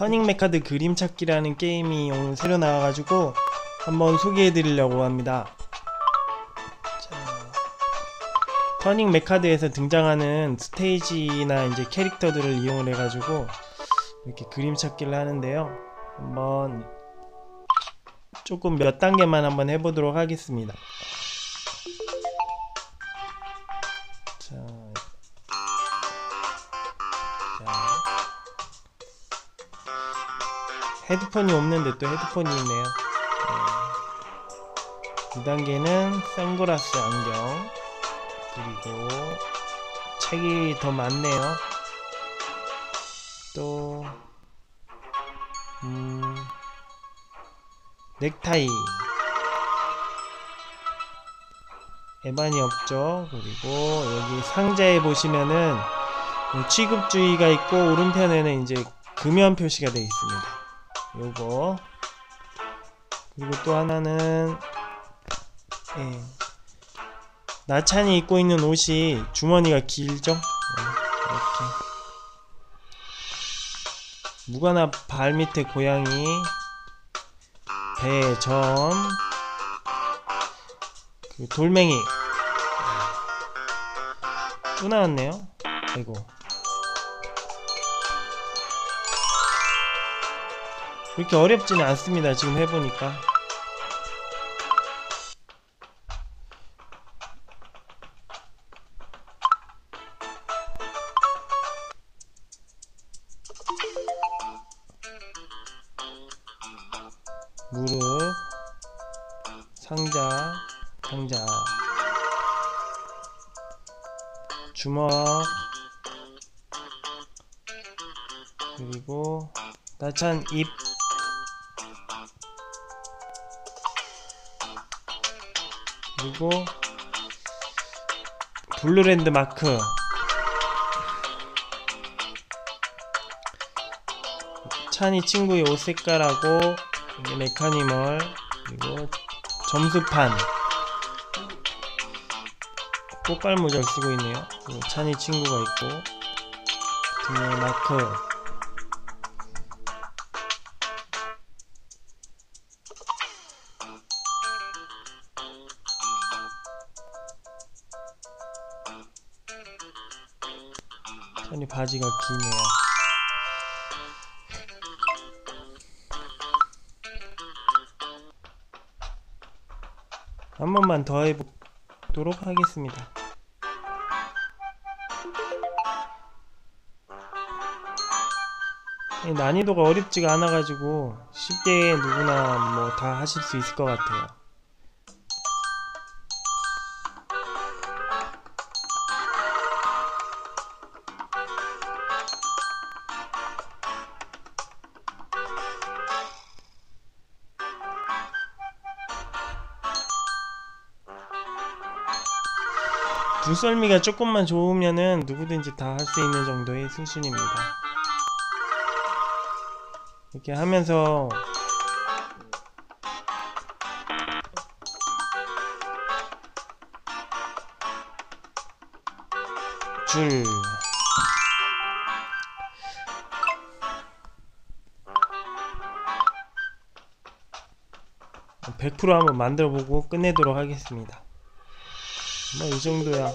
터닝 메카드 그림 찾기라는 게임이 오늘 새로 나와가지고 한번 소개해 드리려고 합니다. 자, 터닝 메카드에서 등장하는 스테이지나 이제 캐릭터들을 이용을 해가지고 이렇게 그림 찾기를 하는데요. 한번 조금 몇 단계만 한번 해보도록 하겠습니다. 헤드폰이 없는데 또 헤드폰이 있네요. 네. 2단계는 선글라스 안경 그리고 책이 더 많네요. 또 음, 넥타이 에반이 없죠. 그리고 여기 상자에 보시면은 취급주의가 있고 오른편에는 이제 금연 표시가 되어 있습니다. 요거. 그리고 또 하나는 예. 나찬이 입고 있는 옷이 주머니가 길죠? 예, 이렇게. 무가나 발 밑에 고양이. 배, 점. 그 돌멩이. 또 나왔네요. 아이고 그렇게 어렵지는 않습니다 지금 해보니까. 무릎 상자 상자. 주먹. 그리고 나찬 입 그리고 블루 랜드 마크. 찬이 친구의 옷 색깔하고 메카니멀 그리고 점수판. 꽃갈 모자를 쓰고 있네요. 찬이 친구가 있고 등에 마크 찬이 바지가 기네요 한 번만 더 해보도록 하겠습니다. 이 난이도가 어렵지가 않아가지고 쉽게 누구나 뭐 다 하실 수 있을 것 같아요. 눈썰미가 조금만 좋으면은 누구든지 다 할 수 있는 정도의 수준입니다. 이렇게 하면서 줄100% 한번 만들어보고 끝내도록 하겠습니다. 뭐 이 정도야.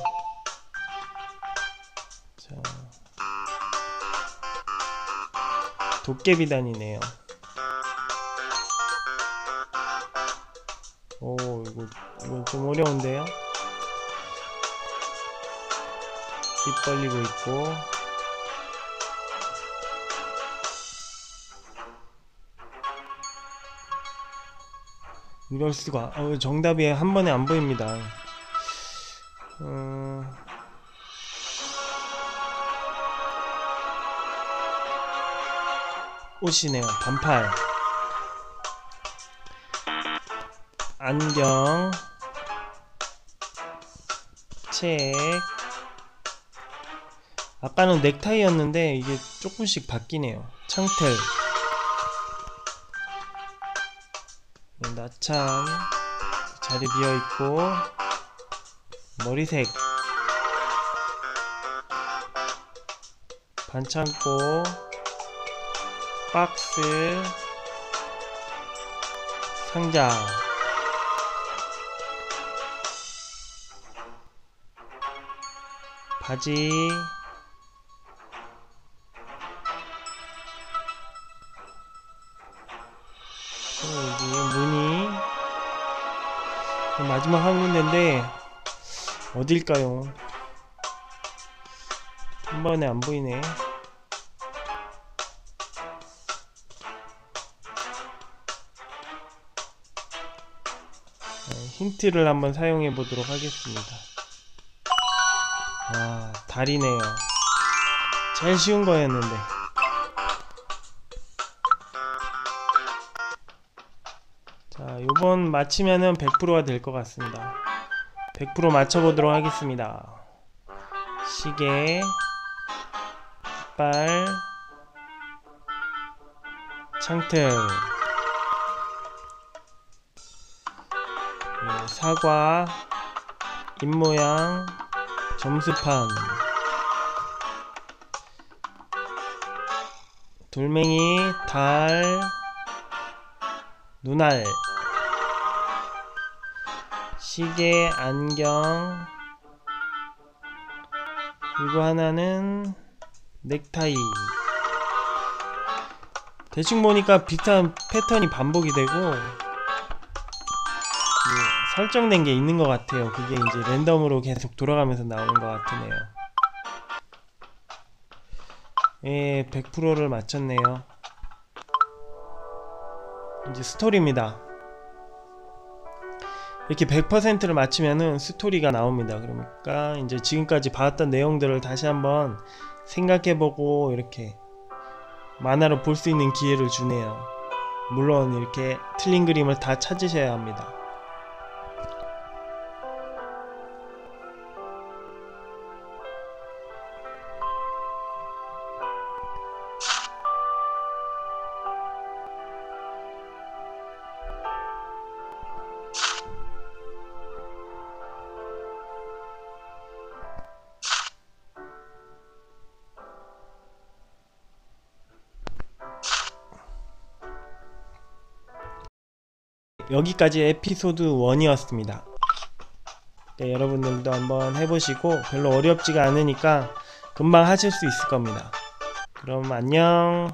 자, 도깨비단이네요. 오, 이거 이건 좀 어려운데요. 입 벌리고 있고. 이럴 수가. 어, 정답이 한 번에 안 보입니다. 어... 옷이네요. 반팔. 안경. 책. 아까는 넥타이였는데 이게 조금씩 바뀌네요. 창틀. 나참 자리 비어 있고 머리색. 반창고. 박스. 상자. 바지. 무늬. 마지막 한 군데인데 어딜까요? 한 번에 안 보이네. 네, 힌트를 한번 사용해 보도록 하겠습니다. 아, 달이네요. 제일 쉬운 거였는데. 자, 요번 맞히면은 100%가 될 것 같습니다. 100% 맞춰보도록 하겠습니다. 시계, 빨, 창틀, 예, 사과, 입모양, 점수판, 돌멩이, 달, 눈알, 시계, 안경, 그리고 하나는 넥타이. 대충 보니까 비슷한 패턴이 반복이 되고 예, 설정된 게 있는 것 같아요. 그게 이제 랜덤으로 계속 돌아가면서 나오는 것 같으네요. 예, 100%를 맞췄네요. 이제 스토리입니다. 이렇게 100%를 맞추면은 스토리가 나옵니다. 그러니까 이제 지금까지 봤던 내용들을 다시 한번 생각해보고 이렇게 만화로 볼 수 있는 기회를 주네요. 물론 이렇게 틀린 그림을 다 찾으셔야 합니다. 여기까지 에피소드 1이었습니다. 네, 여러분들도 한번 해보시고 별로 어렵지가 않으니까 금방 하실 수 있을 겁니다. 그럼 안녕.